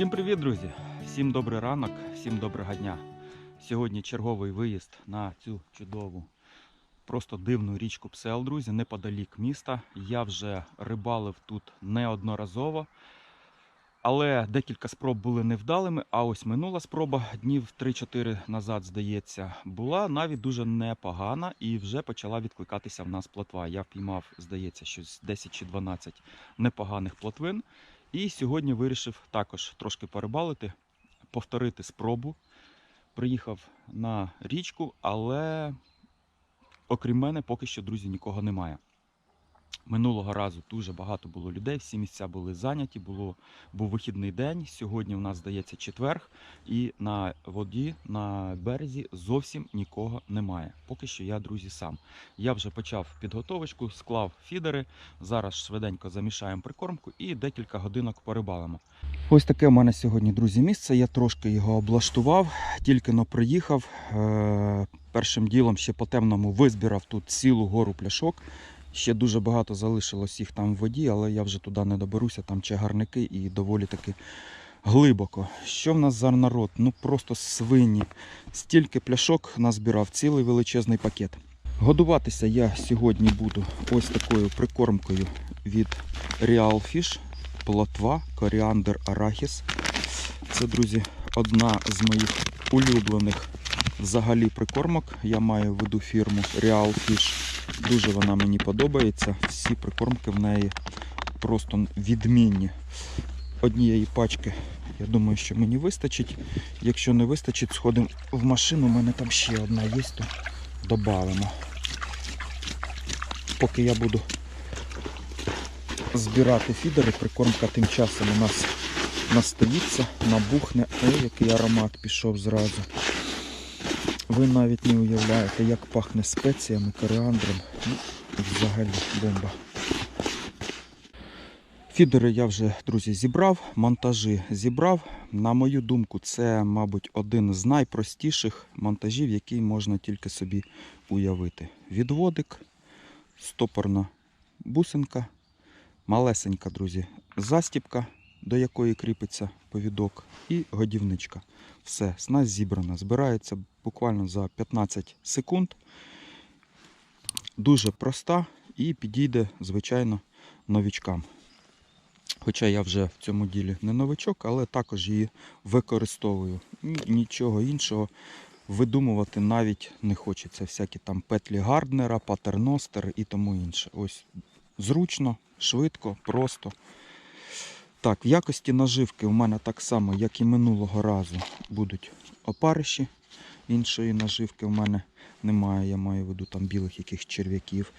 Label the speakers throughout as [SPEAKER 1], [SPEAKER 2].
[SPEAKER 1] Всім привіт, друзі! Всім добрий ранок, всім доброго дня. Сьогодні черговий виїзд на цю чудову, просто дивну річку Псел, друзі, неподалік міста. Я вже рибалив тут неодноразово, але декілька спроб були невдалими. А ось минула спроба днів 3-4 назад, здається, була навіть дуже непогана і вже почала відкликатися в нас плотва. Я впіймав, здається, щось 10 чи 12 непоганих плотвин. І сьогодні вирішив також трошки порибалити, повторити спробу. Приїхав на річку, але окрім мене, поки що, друзі, нікого немає. Минулого разу дуже багато було людей, всі місця були зайняті, було, був вихідний день. Сьогодні у нас здається четверг, і на воді, на березі зовсім нікого немає. Поки що я, друзі, сам. Я вже почав підготовочку, склав фідери. Зараз швиденько замішаємо прикормку і декілька годинок порибалимо. Ось таке у мене сьогодні, друзі, місце. Я трошки його облаштував, тільки но приїхав. Е, Першим ділом ще по темному визбирав тут цілу гору пляшок. Ще дуже багато залишилось їх там в воді, але я вже туди не доберуся, там чагарники і доволі таки глибоко. Що в нас за народ? Ну просто свині. Стільки пляшок назбирав, цілий величезний пакет. Годуватися я сьогодні буду ось такою прикормкою від Real Fish, плотва, коріандр, арахіс. Це, друзі, одна з моїх улюблених взагалі прикормок. Я маю в виду фірму Real Fish. Дуже вона мені подобається. Всі прикормки в неї просто відмінні. Однієї пачки, я думаю, що мені вистачить. Якщо не вистачить, сходимо в машину. У мене там ще одна є, то додамо. Поки я буду збирати фідери, прикормка тим часом у нас настоїться, набухне. Ой, який аромат пішов зразу. Ви навіть не уявляєте, як пахне спеціями, коріандром. Ну, взагалі бомба. Фідери я вже, друзі, зібрав, монтажі зібрав. На мою думку, це, мабуть, один з найпростіших монтажів, який можна тільки собі уявити. Відводик, стопорна бусинка, малесенька, друзі, застіпка, до якої кріпиться повідок, і годівничка. Все, снасть зібрана. Збирається буквально за 15 секунд. Дуже проста і підійде, звичайно, новічкам. Хоча я вже в цьому ділі не новичок, але також її використовую. Нічого іншого видумувати навіть не хочеться. Всякі там петлі Гарднера, патерностер і тому інше. Ось зручно, швидко, просто. Так, в якості наживки у мене так само, як і минулого разу, будуть опариші. Іншої наживки в мене немає. Я маю в виду там білих яких черв'яків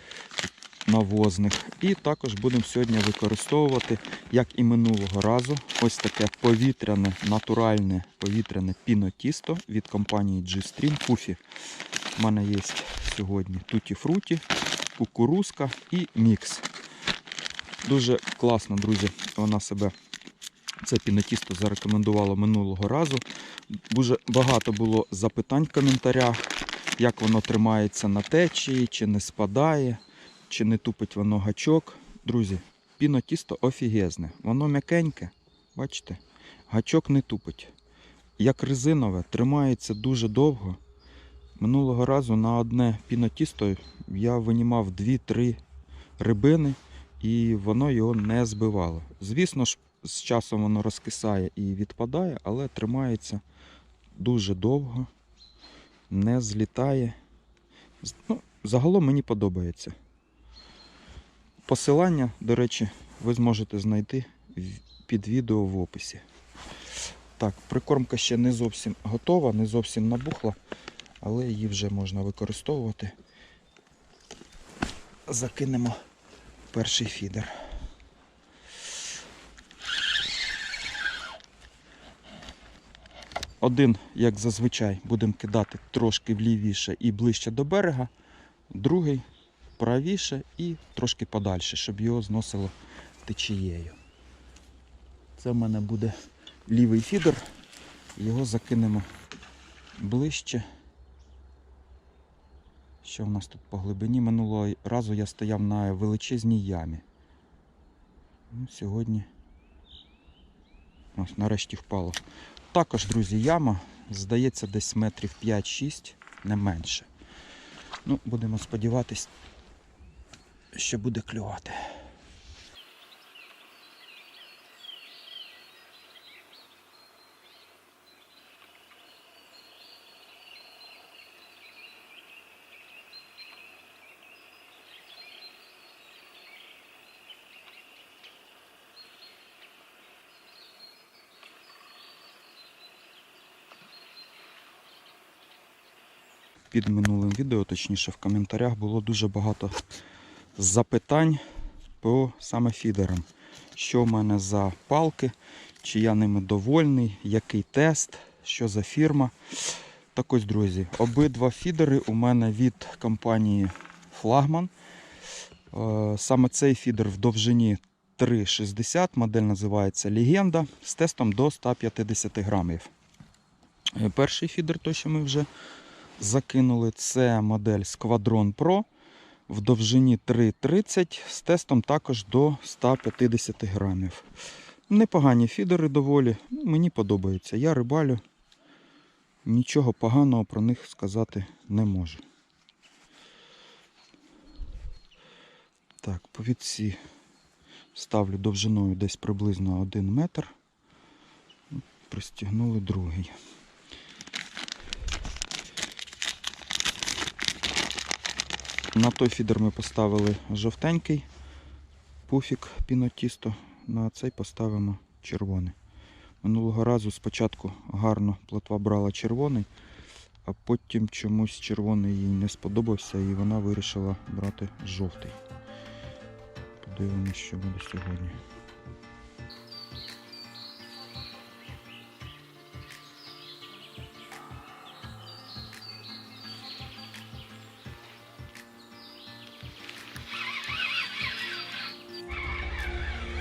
[SPEAKER 1] навозних. І також будемо сьогодні використовувати, як і минулого разу, ось таке повітряне, натуральне повітряне пінотісто від компанії G-Stream Puffy. У мене є сьогодні туті фруті, кукурузка і мікс. Дуже класно, друзі, вона себе це пінотісто зарекомендувала минулого разу. Дуже багато було запитань в коментарях, як воно тримається на течії, чи не спадає, чи не тупить воно гачок. Друзі, пінотісто офігезне. Воно м'якеньке, бачите, гачок не тупить. Як резинове, тримається дуже довго. Минулого разу на одне пінотісто я винімав 2-3 рибини і воно його не збивало. Звісно ж, з часом воно розкисає і відпадає, але тримається дуже довго, не злітає. Ну, загалом мені подобається. Посилання, до речі, ви зможете знайти під відео в описі. Так, прикормка ще не зовсім готова, не зовсім набухла, але її вже можна використовувати. Закинемо перший фідер. Один, як зазвичай, будемо кидати трошки влівіше і ближче до берега, другий правіше і трошки подальше, щоб його зносило течією. Це в мене буде лівий фідер, його закинемо ближче. Що в нас тут по глибині? Минулого разу я стояв на величезній ямі. Ну, сьогодні Ось нарешті впало. Також, друзі, яма, здається, десь метрів 5-6, не менше. Ну, будемо сподіватись, що буде клювати. Під минулим відео, точніше в коментарях, було дуже багато запитань по саме фідерам. Що в мене за палки, чи я ними довольний, який тест, що за фірма. Так ось, друзі, обидва фідери у мене від компанії Флагман. Е, Саме цей фідер в довжині 3,60, модель називається Легенда з тестом до 150 грамів. Е, Перший фідер, той, що ми вже закинули, це модель Squadron Pro в довжині 3,30 з тестом також до 150 грамів. Непогані фідери доволі, мені подобаються. Я рибалю, нічого поганого про них сказати не можу. Так, повідці ставлю довжиною десь приблизно 1 метр. Пристігнули другий. На той фідер ми поставили жовтенький пуфік пінотісто, на цей поставимо червоний. Минулого разу спочатку гарно плотва брала червоний, а потім чомусь червоний їй не сподобався і вона вирішила брати жовтий. Подивимось, що буде сьогодні.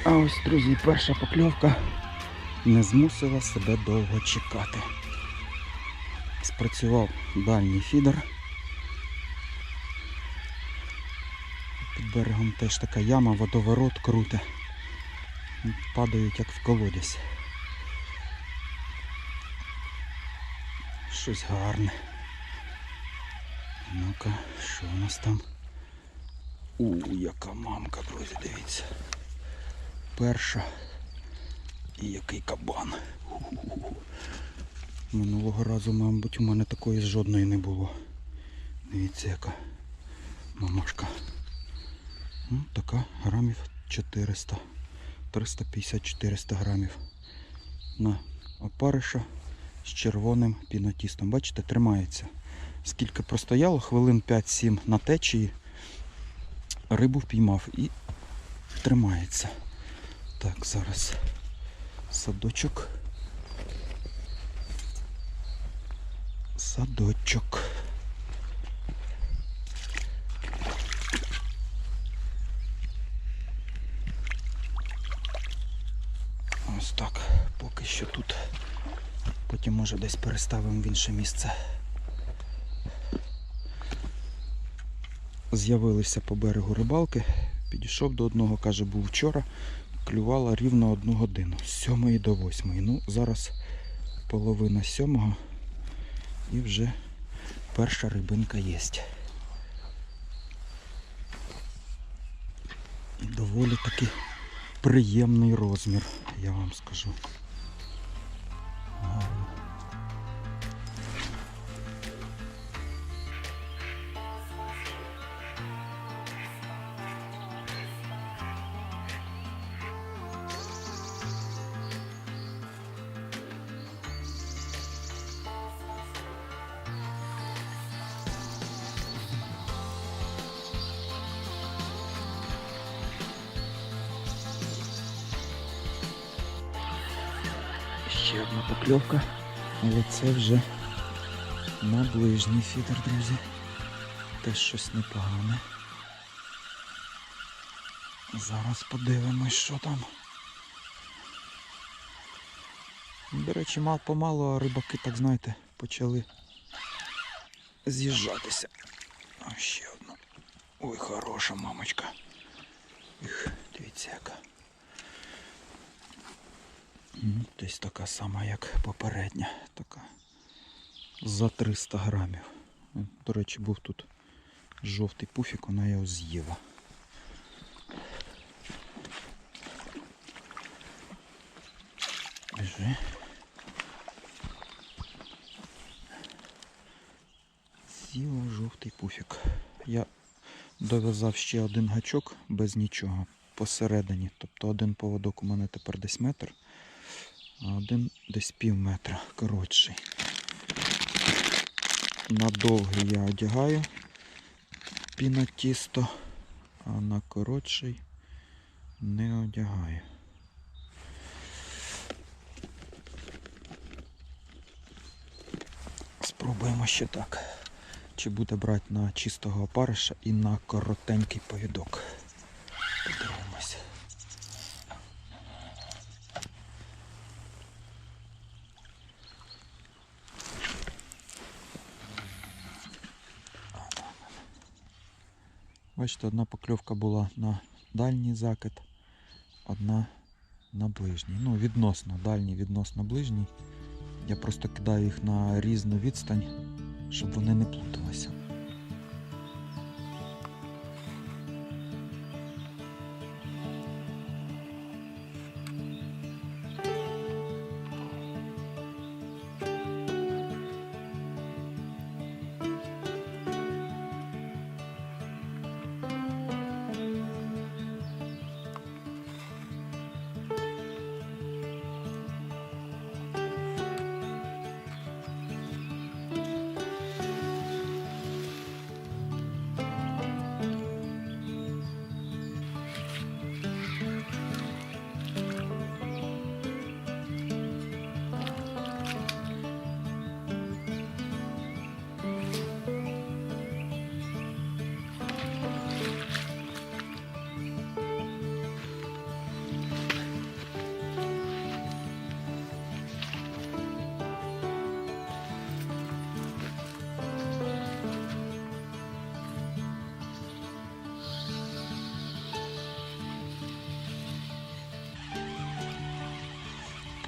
[SPEAKER 1] А ось, друзі, перша покльовка не змусила себе довго чекати. Спрацював дальній фідер. Під берегом теж така яма, водоворот круте. Падають як в колодязь. Щось гарне. Ну-ка, що у нас там? У, яка мамка, друзі, дивіться перша. І який кабан. Минулого разу, мабуть, у мене такої жодної не було. Дивіться, яка мамашка. Ну, така грамів 400. 350-400 грамів. На опариша з червоним пінотістом. Бачите, тримається. Скільки простояло, хвилин 5-7 на течії, рибу впіймав і тримається. Так, зараз садочок. Садочок. Ось так, поки що тут. Потім може десь переставимо в інше місце. З'явилися по берегу рибалки. Підійшов до одного, каже, був вчора клювала рівно одну годину з 7 до 8. Ну, зараз половина сьомого і вже перша рибинка є. Доволі таки приємний розмір, я вам скажу. Це вже на ближній фідер, друзі. Теж щось непогане. Зараз подивимось, що там. До речі, мал помалу, а рибаки, так знаєте, почали з'їжджатися. А ще одна. Ой, хороша мамочка. Їх, дивіться яка. Десь така сама, як попередня. Така. За 300 грамів. До речі, був тут жовтий пуфік, вона його з'їла. Біжи. З'їла жовтий пуфік. Я дов'язав ще один гачок без нічого посередині. Тобто один поводок у мене тепер десь метр, а один десь пів метра коротший. На довгий я одягаю пінотісто, а на коротший не одягаю. Спробуємо ще так. Чи буде брати на чистого опариша і на коротенький повідок. Подивимось. Бачите, одна покльовка була на дальній закид, одна на ближній. Ну, відносно дальній, відносно ближній. Я просто кидаю їх на різну відстань, щоб вони не плуталися.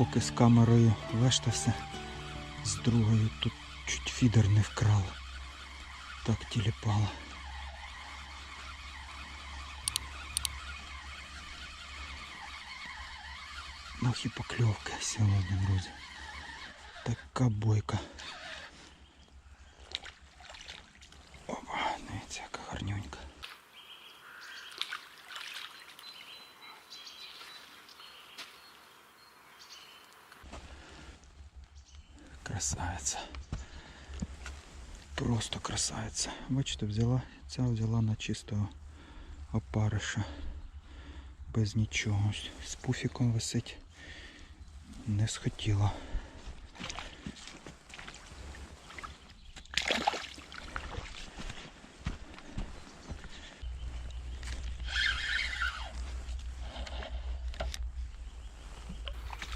[SPEAKER 1] Поки з камерою вештався, з другою тут чуть фідер не вкрав. Так тіліпало. Ну і покльовка сьогодні, друзі. Така бойка. Опа, дивіться, яка гарнюнька. Красавиця. Просто красавиця. Бачите, взяла, ця взяла на чистого опариша. Без нічого. З пуфіком висить. Не схотіла.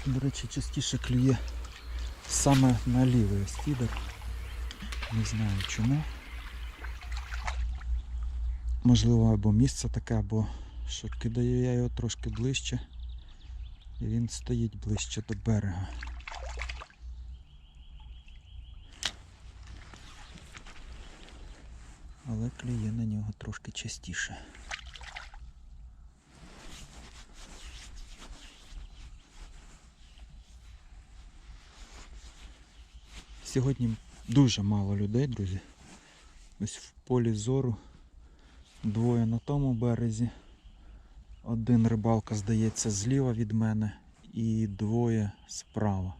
[SPEAKER 1] До речі, частіше клює саме на лівий ось. Не знаю чому. Можливо, або місце таке, або що кидаю я його трошки ближче. І він стоїть ближче до берега. Але клює на нього трошки частіше. Сьогодні дуже мало людей, друзі. Ось в полі зору двоє на тому березі. Один рибалка, здається, зліва від мене і двоє справа.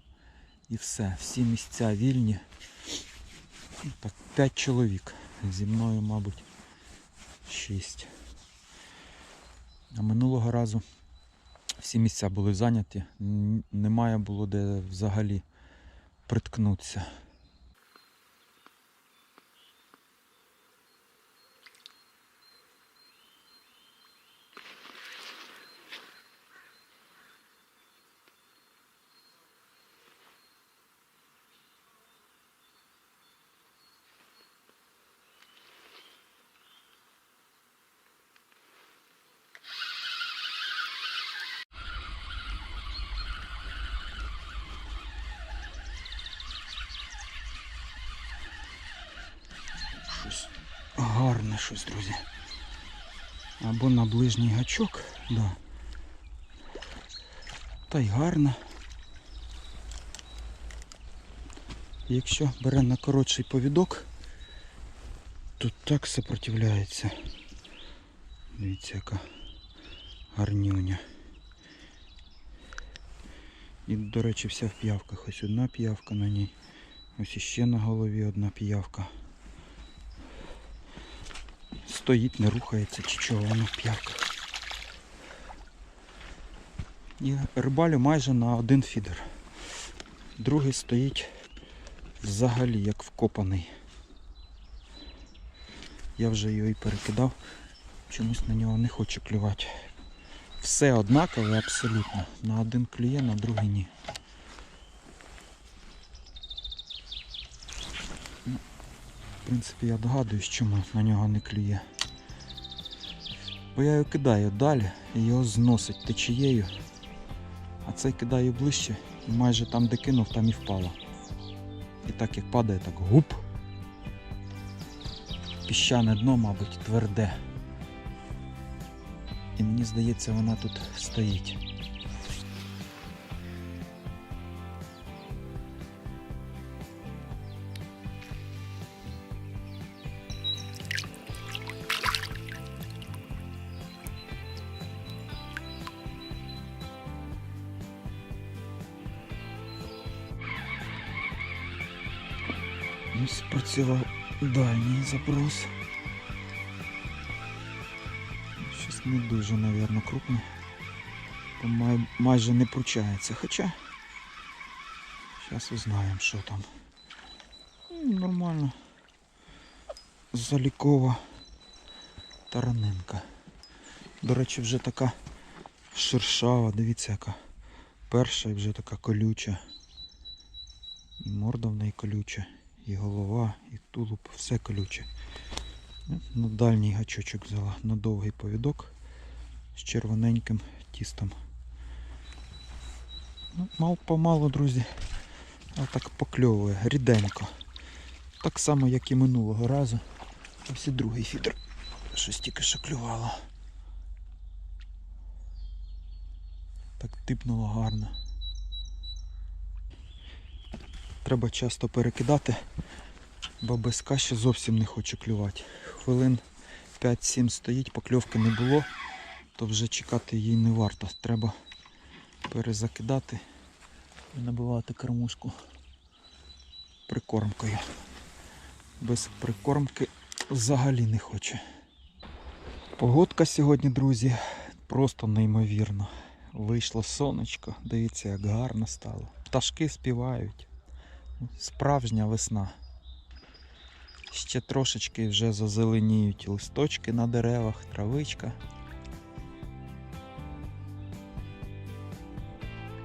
[SPEAKER 1] І все, всі місця вільні. Так, п'ять чоловік. Зі мною, мабуть, шість. А минулого разу всі місця були зайняті. Немає було де взагалі приткнутися. Щось, друзі. Або на ближній гачок, да. Та й гарно. Якщо бере на коротший повідок, то так сопротивляється. Дивіться, яка гарнюня. І, до речі, вся в п'явках. Ось одна п'явка на ній. Ось іще на голові одна п'явка. Стоїть, не рухається, чи чого вона в п'явках. І рибалю майже на один фідер. Другий стоїть взагалі як вкопаний. Я вже його і перекидав, чомусь на нього не хочу клювати. Все однакове абсолютно. На один клює, на другий ні. Ну, В принципі, я догадуюсь, чому на нього не клює. Бо я його кидаю далі і його зносить течією. А цей кидаю ближче і майже там, де кинув, там і впало. І так як падає, так гуп. Піщане дно, мабуть, тверде. І мені здається, вона тут стоїть. Ну, спрацював дальній запрос. Щось не дуже, мабуть, крупне. Май- майже не пручається. Хоча зараз узнаємо, що там. Ну, Нормально. Залікова таранинка. До речі, вже така шершава, дивіться яка. Перша і вже така колюча. І морда в неї колюча, і голова, і тулуб, все колюче. Ну, На дальній гачочок взяла, на довгий повідок з червоненьким тістом. Ну, мал помалу, друзі, а так покльовує, ріденько. Так само, як і минулого разу. Ось і другий фідер. Щось тільки що клювало. Так типнуло гарно. Треба часто перекидати, бо без каші зовсім не хоче клювати. Хвилин 5-7 стоїть, покльовки не було, то вже чекати їй не варто. Треба перезакидати і набивати кормушку прикормкою. Без прикормки взагалі не хоче. Погодка сьогодні, друзі, просто неймовірно. Вийшло сонечко, дивіться, як гарно стало. Пташки співають. Справжня весна. Ще трошечки вже зазеленіють листочки на деревах, травичка.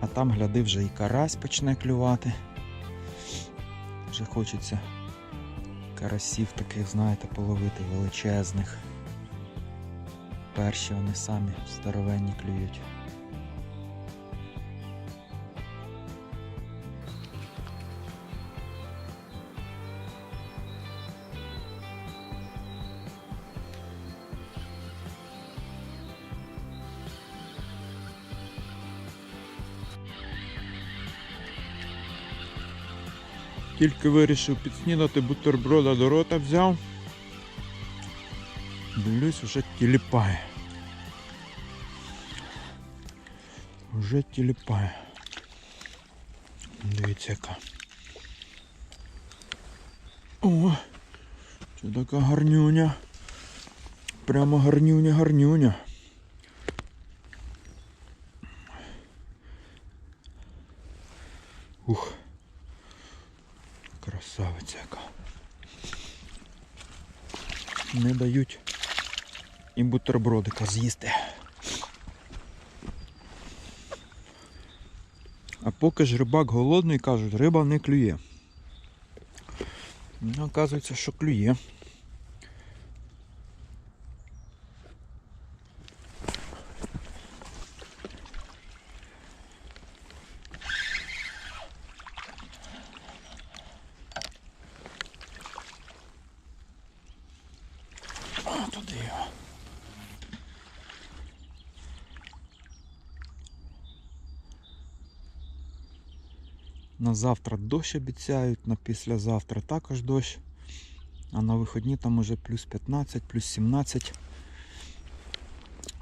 [SPEAKER 1] А там, гляди, вже і карась почне клювати. Вже хочеться карасів таких, знаєте, половити величезних. Перші вони самі здоровенні клюють. Тільки вирішив підснідати, бутерброда до рота взяв. Дивлюсь, вже тіліпає. Вже тіліпає. Дивіться яка. О! Це така гарнюня. Прямо гарнюня, гарнюня. Ух. Красавиця яка. Не дають і бутербродика з'їсти. А поки ж рибак голодний, кажуть, риба не клює. Ну, оказується, що клює. На завтра дощ обіцяють, на післязавтра також дощ. А на виходні там уже плюс 15, плюс 17.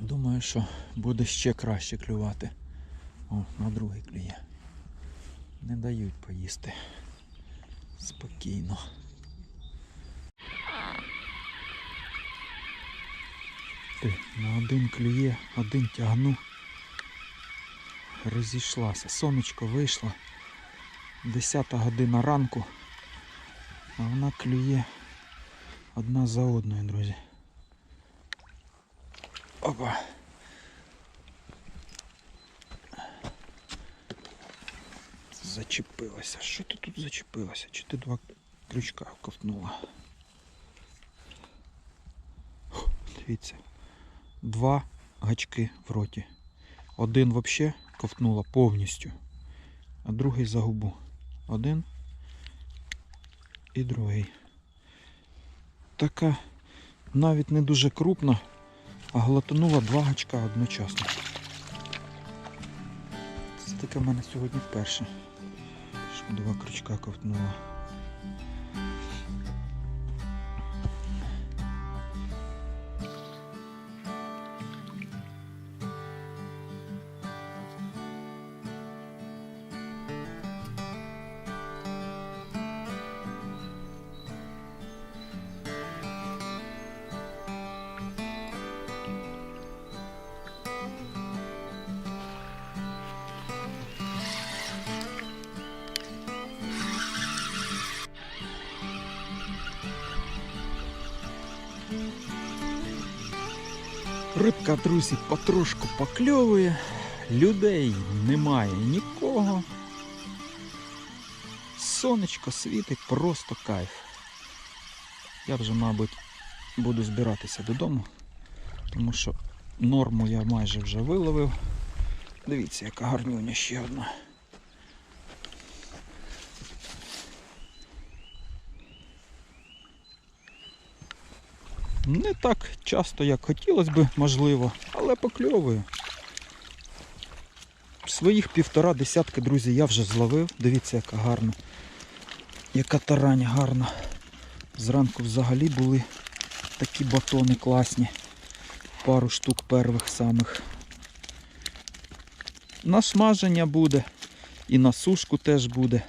[SPEAKER 1] Думаю, що буде ще краще клювати. О, на другий клює. Не дають поїсти. Спокійно. Ти, на один клює, один тягну. Розійшлася. Сонечко вийшло. 10 година ранку. А вона клює одна за одною, друзі. Опа. Зачепилася. Що ти тут зачепилася? Чи ти два крючка ковтнула? Дивіться. Два гачки в роті. Один взагалі ковтнула повністю, а другий за губу. Один і другий. Така навіть не дуже крупна, а глотанула два гачка одночасно. Це таке в мене сьогодні вперше. щоб два крючка ковтнула. Рибка, друзі, потрошку покльовує, людей немає нікого. Сонечко світить, просто кайф. Я вже, мабуть, буду збиратися додому, тому що норму я майже вже виловив. Дивіться, яка гарнюня ще одна. Не так часто, як хотілося б, можливо, але покльовую. Своїх півтора десятки, друзі, я вже зловив. Дивіться, яка гарна. Яка тарань гарна. Зранку взагалі були такі батони класні. Пару штук первих самих. На смаження буде і на сушку теж буде.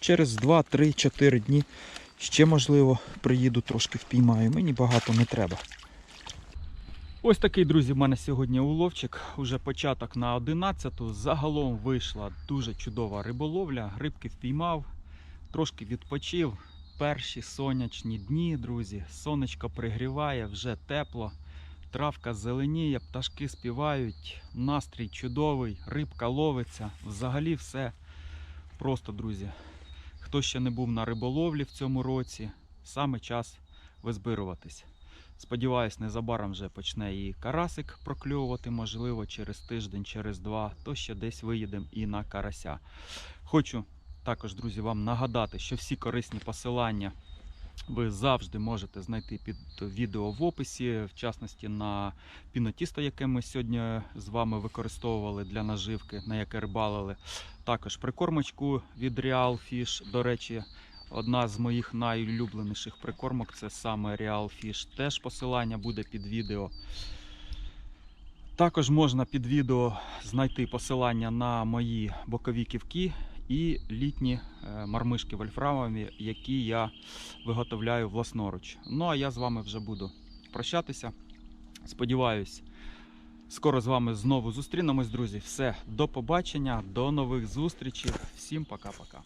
[SPEAKER 1] Через 2, 3, 4 дні Ще, можливо, приїду трошки впіймаю. Мені багато не треба. Ось такий, друзі, в мене сьогодні уловчик. Уже початок на 11 Загалом вийшла дуже чудова риболовля. Рибки впіймав, трошки відпочив. Перші сонячні дні, друзі. Сонечко пригріває, вже тепло. Травка зеленіє, пташки співають, настрій чудовий, рибка ловиться. Взагалі все просто, друзі. Хто ще не був на риболовлі в цьому році, саме час визбируватись. Сподіваюсь, незабаром вже почне і карасик прокльовувати, можливо, через тиждень, через два, то ще десь виїдемо і на карася. Хочу також, друзі, вам нагадати, що всі корисні посилання ви завжди можете знайти під відео в описі, в частності на пінотісто, яке ми сьогодні з вами використовували для наживки, на яке рибалили. Також прикормочку від Real Fish. До речі, одна з моїх найулюбленіших прикормок це саме Real Fish. Теж посилання буде під відео. Також можна під відео знайти посилання на мої бокові ківки і літні е, мармишки вольфрамові, які я виготовляю власноруч. Ну а я з вами вже буду прощатися. Сподіваюсь, скоро з вами знову зустрінемось, друзі. Все, до побачення, до нових зустрічей. Всім пока-пока.